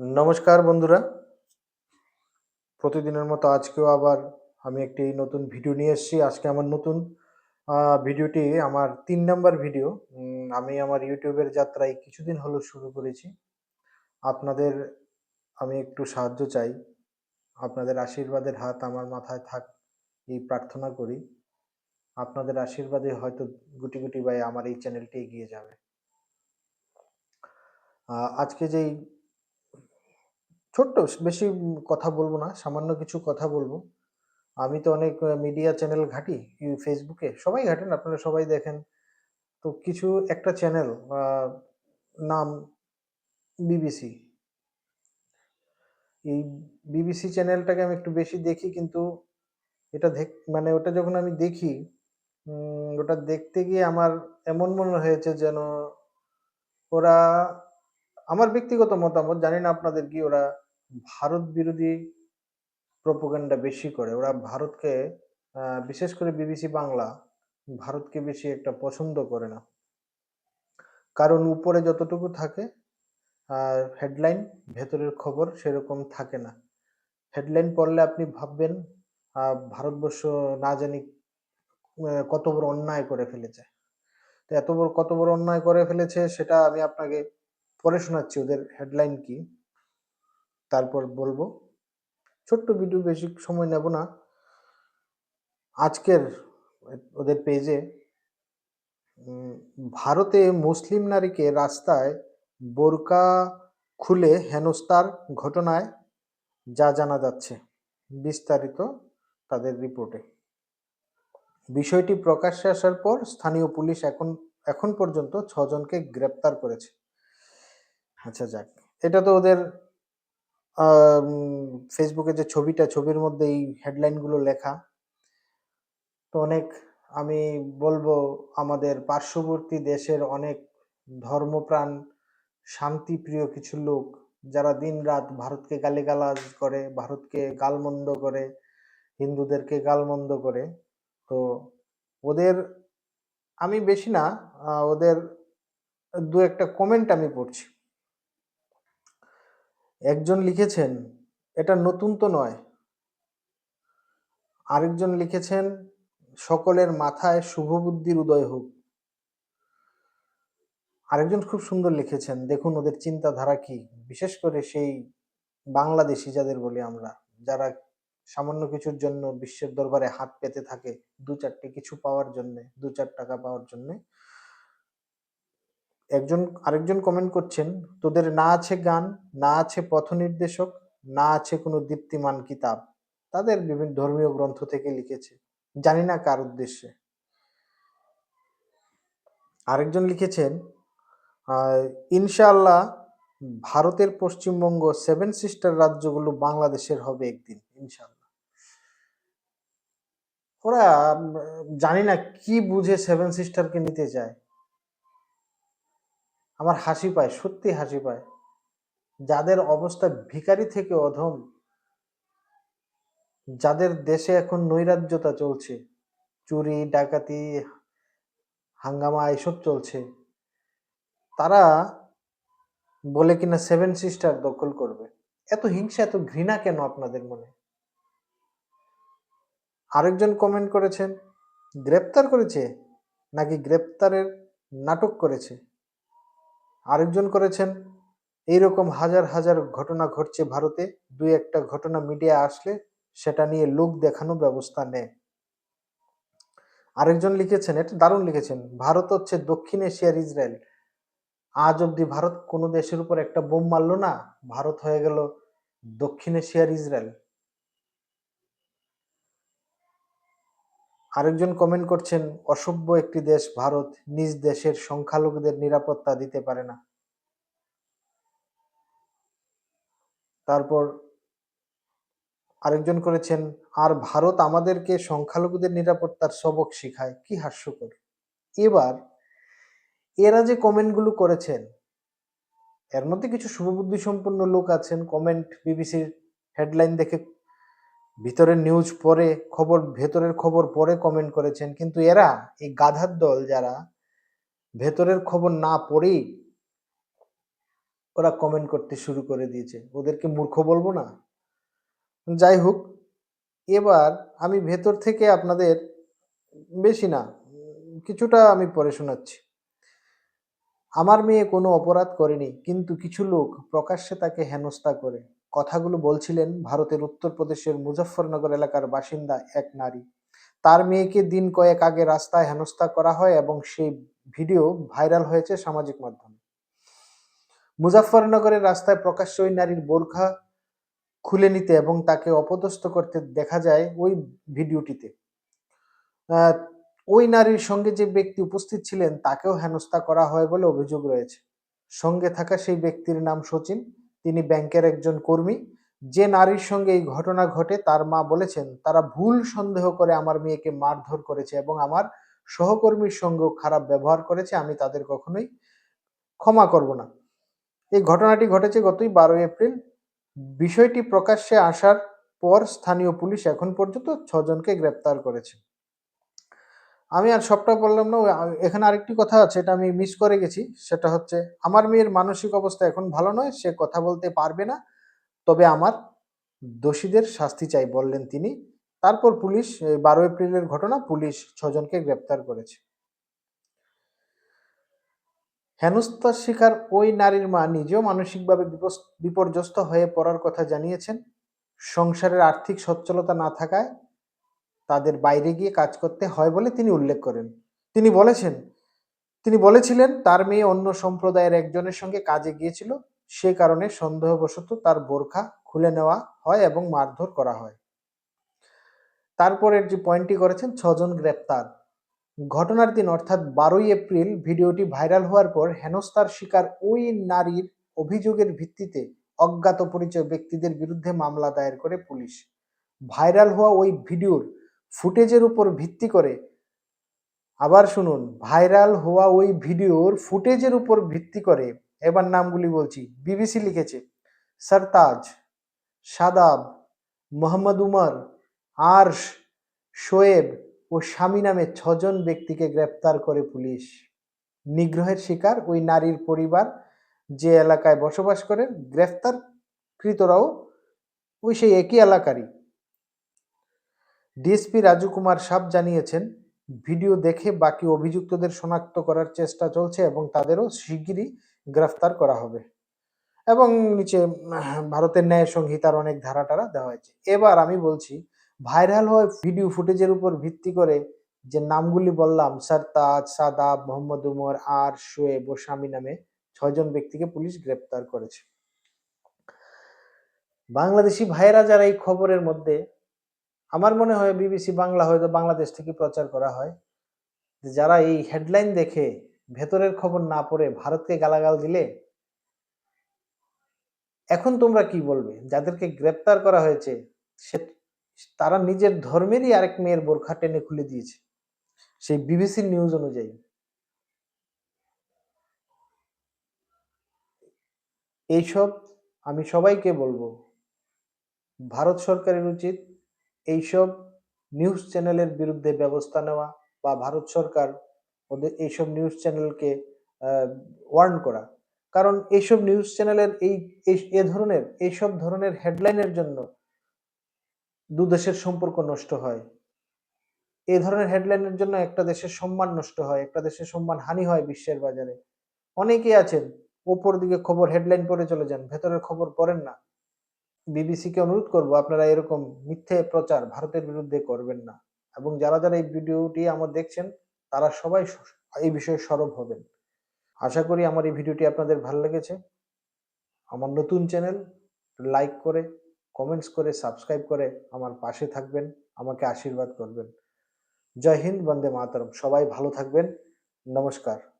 নমস্কার বন্ধুরা। প্রতিদিনের মতো আজকেও আবার আমি একটি নতুন ভিডিও নিয়ে এসেছি। আজকে আমার নতুন ভিডিওটি আমার তিন নম্বর ভিডিও। আমি আমার ইউটিউবের যাত্রায় কিছুদিন হলো শুরু করেছি। আপনাদের আমি একটু সাহায্য চাই। আপনাদের আশীর্বাদের হাত আমার মাথায় থাক, এই প্রার্থনা করি। আপনাদের আশীর্বাদে হয়তো গুটি গুটি বাই আমার এই চ্যানেলটি এগিয়ে যাবে। আজকে যেই ছোট্ট, বেশি কথা বলব না, সামান্য কিছু কথা বলব। আমি তো অনেক মিডিয়া চ্যানেল ঘাঁটি ফেসবুকে সবাই ঘাটেন, আপনারা সবাই দেখেন। তো কিছু একটা চ্যানেল নাম বিবিসি এই বিবিসি চ্যানেলটাকে আমি একটু বেশি দেখি, কিন্তু এটা দেখ মানে ওটা যখন আমি দেখি ওটা দেখতে গিয়ে আমার এমন মনে হয়েছে যেন ওরা আমার ব্যক্তিগত মতামত, জানি না আপনাদের কি ওরা ভারত বিরোধী প্রোপাগান্ডা বেশি করে। ওরা ভারতকে বিশেষ করে বিবিসি বাংলা, ভারতকে বেশি একটা পছন্দ করে না। কারণ উপরে যতটুকু থাকে, আর হেডলাইন ভেতরের খবর সেরকম থাকে না। হেডলাইন পড়লে আপনি ভাববেন ভারতবর্ষ না জানি কত বড় অন্যায় করে ফেলেছে। তো এত বড়, কত বড় অন্যায় করে ফেলেছে, সেটা আমি আপনাকে পড়ে শোনাচ্ছি ওদের হেডলাইন কি, তারপর বলব। ছোট্ট ভিডিও বেশি সময় নেব না। আজকের ওদের পেজে ভারতে মুসলিম নারীকে রাস্তায় বোরকা খুলে হেনস্থার ঘটনায় যা জানা যাচ্ছে, বিস্তারিত তাদের রিপোর্টে বিষয়টি প্রকাশ্যে আসার পর স্থানীয় পুলিশ এখন এখন পর্যন্ত ছজনকে গ্রেপ্তার করেছে। আচ্ছা যাক। এটা তো ওদের ফেসবুকে যে ছবিটা, ছবির মধ্যে এই হেডলাইনগুলো লেখা। তো অনেক, আমি বলব আমাদের পার্শ্ববর্তী দেশের অনেক ধর্মপ্রাণ, শান্তিপ্রিয় কিছু লোক, যারা দিনরাত ভারতকে গালিগালাজ করে, ভারতকে গালমন্দ করে, হিন্দুদেরকে গালমন্দ করে, তো ওদের, আমি বেশি না ওদের দু একটা কমেন্ট আমি পড়ছি। একজন লিখেছেন, এটা নতুন তো নয়। আরেকজন লিখেছেন, সকলের মাথায় শুভ বুদ্ধির উদয় হোক। আরেকজন খুব সুন্দর লিখেছেন, দেখুন ওদের চিন্তাধারা কি। বিশেষ করে সেই বাংলাদেশি যাদের বলি আমরা, যারা সামান্য কিছুর জন্য বিশ্বের দরবারে হাত পেতে থাকে দু চারটে কিছু পাওয়ার জন্য দু চার টাকা পাওয়ার জন্য। একজন, আরেকজন কমেন্ট করছেন, তোদের না আছে গান, না আছে পথ নির্দেশক না আছে কোনো দীপ্তিমান কিতাব। তাদের বিভিন্ন ধর্মীয় গ্রন্থ থেকে লিখেছে। জানি না কার উদ্দেশ্যে। আরেকজন লিখেছেন ইনশাআল্লাহ ভারতের পশ্চিমবঙ্গ সেভেন সিস্টার রাজ্যগুলো বাংলাদেশের হবে একদিন, ইনশাআল্লাহ। ওরা জানি না কি বুঝে সেভেন সিস্টারকে নিতে চায়। আমার হাসি পায়, সত্যি হাসি পায়। যাদের অবস্থা ভিখারি থেকে অধম, যাদের দেশে এখন নৈরাজ্যতা চলছে, চুরি, ডাকাতি, হাঙ্গামা, এসব চলছে, তারা বলে কিনা সেভেন সিস্টার দখল করবে। এত হিংসা, এত ঘৃণা কেন আপনাদের মনে? আরেকজন কমেন্ট করেছেন, গ্রেপ্তার করেছে নাকি গ্রেপ্তারের নাটক করেছে? আরেকজন করেছেন। এইরকম হাজার হাজার ঘটনা ঘটছে ভারতে। দুই একটা ঘটনা মিডিয়া আসলে সেটা নিয়ে লোক দেখানো ব্যবস্থা নেয়। আরেকজন লিখেছেন, এটা দারুণ লিখেছেন, ভারত হচ্ছে দক্ষিণ এশিয়ার ইসরায়েল। আজ অব্দি ভারত কোনো দেশের উপর একটা বোম মারলো না। ভারত হয়ে গেল দক্ষিণ এশিয়ার ইসরায়েল। আরেকজন কমেন্ট করছেন, অসভ্য একটি দেশ ভারত নিজ দেশের সংখ্যালঘুদের নিরাপত্তা দিতে পারে না। তারপর আরেকজন করেছেন, আর ভারত আমাদেরকে সংখ্যালঘুদের নিরাপত্তার সবক শিখায়, কি হাস্যকর। এবার এরা যে কমেন্টগুলো করেছেন, এর মধ্যে কিছু শুভবুদ্ধি সম্পন্ন লোক আছেন কমেন্ট বিবিসির হেডলাইন দেখে ভিতরের নিউজ পরে, খবর, ভেতরের খবর পরে কমেন্ট করেছেন, কিন্তু এরা, এই গাধার দল যারা, ভেতরের খবর না পড়েই ওরা কমেন্ট করতে শুরু করে দিয়েছে। ওদেরকে মূর্খ বলব না। যাই হোক, এবার আমি ভেতর থেকে আপনাদের বেশি না, কিছুটা আমি পরে শোনাচ্ছি। আমার মেয়ে কোনো অপরাধ করেনি, কিন্তু কিছু লোক প্রকাশ্যে তাকে হেনস্থা করে। কথাগুলো বলছিলেন ভারতের উত্তরপ্রদেশের মুজফ্ফরনগর এলাকার বাসিন্দা এক নারী। তার মেয়েকে দিন কয়েক আগে রাস্তায় হেনস্থা করা হয় এবং সেই ভিডিও ভাইরাল হয়েছে সামাজিক মাধ্যমে। মুজাফফরনগরের রাস্তায় প্রকাশ্যে ওই নারীর বোরখা খুলে নিতে এবং তাকে অপদস্থ করতে দেখা যায় ওই ভিডিওটিতে। ওই নারীর সঙ্গে যে ব্যক্তি উপস্থিত ছিলেন তাকেও হেনস্থা করা হয় বলে অভিযোগ রয়েছে। সঙ্গে থাকা সেই ব্যক্তির নাম সচিন তিনি ব্যাংকের একজন কর্মী। যে নারীর সঙ্গে এই ঘটনা ঘটে, তার মা বলেছেন, তারা ভুল সন্দেহ করে আমার মেয়েকে মারধর করেছে এবং আমার সহকর্মীর সঙ্গেও খারাপ ব্যবহার করেছে, আমি তাদের কখনোই ক্ষমা করব না। এই ঘটনাটি ঘটেছে গতই বারোই এপ্রিল। বিষয়টি প্রকাশ্যে আসার পর স্থানীয় পুলিশ এখন পর্যন্ত ছজনকে গ্রেপ্তার করেছে। আমি আর সবটা বললাম না এখানে আরেকটি কথা আছে, এটা আমি মিস করে গেছি। সেটা হচ্ছে, আমার মেয়ের মানসিক অবস্থা এখন ভালো নয়, সে কথা বলতে পারবে না। তবে আমার দোষীদের শাস্তি চাই বললেন তিনি। তারপর পুলিশ বারো এপ্রিলের ঘটনা, পুলিশ ছজনকে গ্রেপ্তার করেছে। হেনস্থার শিকার ওই নারীর মা নিজেও মানসিকভাবে বিপর্যস্ত হয়ে পড়ার কথা জানিয়েছেন। সংসারের আর্থিক সচ্ছলতা না থাকায় তাদের বাইরে গিয়ে কাজ করতে হয় বলে তিনি উল্লেখ করেন। তিনি বলেছেন, তিনি বলেছিলেন, তার মেয়ে অন্য সম্প্রদায়ের একজনের সঙ্গে কাজে গিয়েছিল, সে কারণে সন্দেহবশত তার বোরখা খুলে নেওয়া হয় এবং মারধর করা হয়। তারপরের যে পয়েন্টটি করেছেন, ছজন গ্রেপ্তার। ঘটনার দিন, অর্থাৎ বারোই এপ্রিল, ভিডিওটি ভাইরাল হওয়ার পর হেনস্থার শিকার ওই নারীর অভিযোগের ভিত্তিতে অজ্ঞাত পরিচয় ব্যক্তিদের বিরুদ্ধে মামলা দায়ের করে পুলিশ। ভাইরাল হওয়া ওই ভিডিওর ফুটেজের উপর ভিত্তি করে। আবার শুনুন, ভাইরাল হওয়া ওই ভিডিওর ফুটেজের উপর ভিত্তি করে। এবার নামগুলি বলছি। বিবিসি লিখেছে, সরতাজ, সাদাব, মোহাম্মদ উমর, আরশ, শোয়েব ও স্বামী নামে ছজন ব্যক্তিকে গ্রেপ্তার করে পুলিশ। নিগ্রহের শিকার ওই নারীর পরিবার যে এলাকায় বসবাস করেন গ্রেফতারকৃতরাও ওই সেই একই এলাকারই। ডিএসপি রাজু কুমার সাপ জানিয়েছেন, ভিডিও দেখে বাকি অভিযুক্তদের শনাক্ত করার চেষ্টা চলছে এবং তাদেরও শিগগিরই গ্রেফতার করা হবে। এবং নিচে, ভারতের ন্যায় সংহিতার অনেক ধারা টারা দেওয়া হয়েছে। এবার আমি বলছি, ভাইরাল হওয়া ভিডিও ফুটেজের উপর ভিত্তি করে যে নামগুলি বললাম সরতাজ সাদাব, মোহাম্মদ উমর, আর শোয়েব ও স্বামী নামে ছয়জন ব্যক্তিকে পুলিশ গ্রেপ্তার করেছে। বাংলাদেশি ভাইরা যারা এই খবরের মধ্যে আমার মনে হয় বিবিসি বাংলা হয়তো বাংলাদেশ থেকে প্রচার করা হয়। যারা এই হেডলাইন দেখে ভেতরের খবর না পড়ে ভারতকে গালাগাল দিলে, এখন তোমরা কি বলবে? যাদেরকে গ্রেপ্তার করা হয়েছে, সে তারা নিজের ধর্মেরই আরেক মেয়ের বোরখা টেনে খুলে দিয়েছে, সেই বিবিসির নিউজ অনুযায়ী। এইসব আমি সবাইকে বলব, ভারত সরকারের উচিত এইসব নিউজ চ্যানেলের বিরুদ্ধে ব্যবস্থা নেওয়া বা ভারত সরকার ওদের এইসব নিউজ চ্যানেলকে ওয়ার্ন করা। কারণ এইসব নিউজ চ্যানেলের এই এ ধরনের, এইসব ধরনের হেডলাইনের জন্য দু দেশের সম্পর্ক নষ্ট হয়। এই ধরনের হেডলাইনের জন্য একটা দেশের সম্মান নষ্ট হয়, একটা দেশের সম্মান হানি হয় বিশ্বের বাজারে। অনেকেই আছেন, ওপর দিকে খবর হেডলাইন পড়ে চলে যান, ভেতরের খবর পড়েন না। বিবিসিকে অনুরোধ করব, আপনারা এরকম মিথ্যে প্রচার ভারতের বিরুদ্ধে করবেন না। এবং যারা যারা এই ভিডিওটি আমার দেখছেন, তারা সবাই এই বিষয়ে সরব হবেন। আশা করি আমার এই ভিডিওটি আপনাদের ভালো লেগেছে। আমার নতুন চ্যানেল, লাইক করে, কমেন্টস করে, সাবস্ক্রাইব করে আমার পাশে থাকবেন, আমাকে আশীর্বাদ করবেন। জয় হিন্দ, বন্দে মাতরম। সবাই ভালো থাকবেন। নমস্কার।